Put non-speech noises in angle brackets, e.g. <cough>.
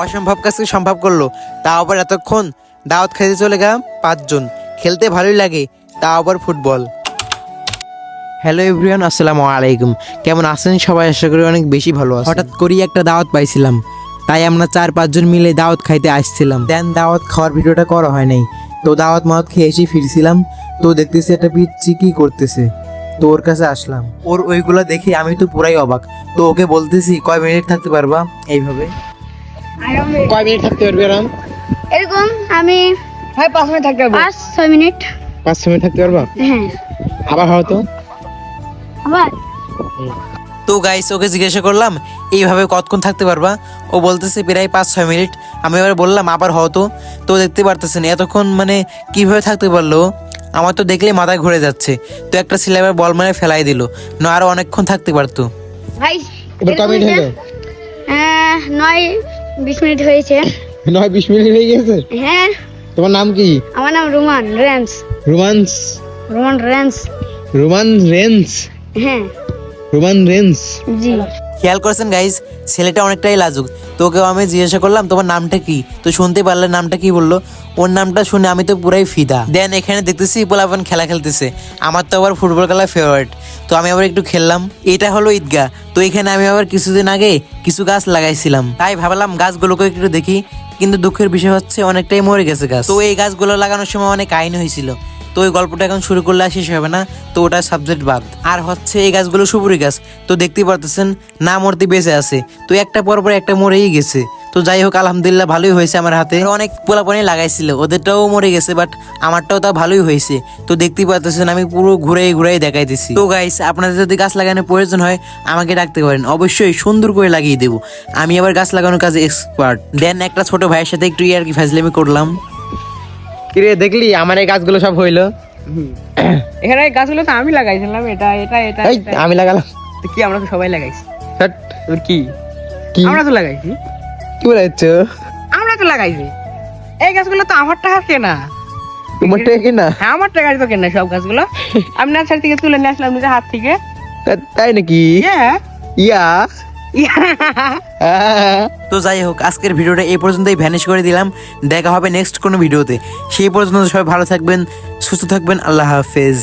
অসম্ভব কাজকে সম্ভব করল। তা আবার এতক্ষণ দাওয়াত খেতে চলে গেলাম পাঁচজন। খেলতে ভালোই লাগে তাও আবার ফুটবল। হ্যালো এভরিওয়ান আসসালামু আলাইকুম। কেমন আছেন সবাই? আশা করি অনেক বেশি ভালো আছে হঠাৎ করেই একটা দাওয়াত পাইছিলাম। তাই আমরা চার পাঁচজন মিলে দাওয়াত খাইতে আসছিলাম। দেন দাওয়াত খাওয়ার ভিডিওটা করা হয় নাই। তো দাওয়াত মাওয়াত খেয়ে এসে ফিরছিলাম। তো দেখতেছি একটা পিচ্ছি কি করতেছে। তো ওর কাছে আসলাম। ওর ওইগুলো দেখে আমি তো পুরাই অবাক। তো ওকে বলতেছি কয় মিনিট থাকতে পারবা? এইভাবে। কয় মিনিট থাকতে পারবে আরাম? এরকম আমি হ্যাঁ পাঁচ মিনিট থাকতে হবে পাঁচ ছয় মিনিট। পাঁচ ছয় মিনিট থাকতে পারবা? হ্যাঁ। আবার হয়তো আবার? তো গাইস ওকে জিজ্ঞাসা করলাম এইভাবে কতক্ষণ থাকতে পারবা? ও বলতেছে প্রায় পাঁচ ছয় মিনিট। আমি এবার বললাম আবার হতো তো। দেখতে পারতেছেন এতক্ষণ মানে কীভাবে থাকতে পারল? আমার তো দেখলেই মাথায় ঘুরে যাচ্ছে। তো একটা ছেলে আবার বল মানে ফেলাই দিল না আরও অনেকক্ষণ থাকতে পারতো। ভাই এবার কয় মিনিট হলো নয় বিশ মিনিট হয়েছে। নয় বিশ মিনিট হয়ে গেছে? হ্যাঁ। তোমার নাম কি? আমার নাম রোমান রেন্স রোমান্স। রোমান রেন্স রোমান রেন্স হ্যাঁ। Roman Reigns ji. খেয়াল করেছেন গাইস ছেলেটা অনেকটাই লাজুক। তোকেও আমি জিজ্ঞাসা করলাম, তোমার নামটা কি? তো শুনতে পারলে নামটা কি বলল? ওর নামটা শুনে আমি তো পুরাই ফিদা। দেন এখানে দেখতেছি পোলাপন খেলা খেলতেছে। আমার তো আবার ফুটবল খেলা ফেভারিট তো আমি আবার একটু খেললাম। এটা হলো ঈদগাহ। তো এখানে আমি আবার কিছুদিন আগে কিছু গাছ লাগাইছিলাম। তাই ভাবলাম গাছগুলোকে একটু দেখি। কিন্তু দুঃখের বিষয় হচ্ছে, অনেকটাই মরে গেছে গাছ। তো এই গাছগুলো লাগানোর সময় অনেক কাহিনী হয়েছিল। তো ওই গল্পটা এখন শুরু করলে শেষ হবে না, তো ওটা সাবজেক্ট বাদ। আর হচ্ছে এই গাছগুলো সুপুরি গাছ, তো দেখতেই পারতেছেন না মরতে বেঁচে আছে, তো একটা পর পর একটা মরেই গেছে। তো যাই হোক, আলহামদুলিল্লাহ ভালোই হয়েছে আমার হাতে। অনেক পোলাপানি লাগাইছিল, ওদেরটাও মরে গেছে বাট আমারটাও তা ভালোই হয়েছে। তো দেখতেই পারতেছেন আমি পুরো ঘুরে ঘুরে দেখাইতেছি। তো গাইস আপনাদের যদি গাছ লাগানোর প্রয়োজন হয়, আমাকে ডাকতে পারেন। অবশ্যই সুন্দর করে লাগিয়ে দেবো। আমি আবার গাছ লাগানোর কাজে এক্সপার্ট দেন একটা ছোট ভাইয়ের সাথে একটু ইয়ার কি ফ্যাজলামি করলাম। কিরে দেখলি আমার এই গাছগুলো সব হইল? এখানে গাছগুলো তো আমি লাগাইছিলাম এটা এটা এটা এই, আমি লাগালাম। তো কি আমরা তো সবাই লাগাইছি? ধ্যাৎ, তোর কি? কি? আমরা তো লাগাইছি। কি বলেছ? আমরা তো লাগাইছি। এই গাছগুলো তো আমার টাকা কেনা। তোমার টাকা কি না হ্যাঁ আমার টাকা তো কেনা সব গাছগুলো। আমি নার্সারি থেকে তুলে নিয়ে আসলাম নিজের হাত থেকে। তাই নাকি? হ্যাঁ ইয়া? হ্যাঁ। <laughs> তো যাই হোক, আজকের ভিডিওটা এই পর্যন্তই ভ্যানিশ করে দিলাম। দেখা হবে নেক্সট কোনো ভিডিওতে। সেই পর্যন্ত সবাই ভালো থাকবেন, সুস্থ থাকবেন, আল্লাহ হাফেজ।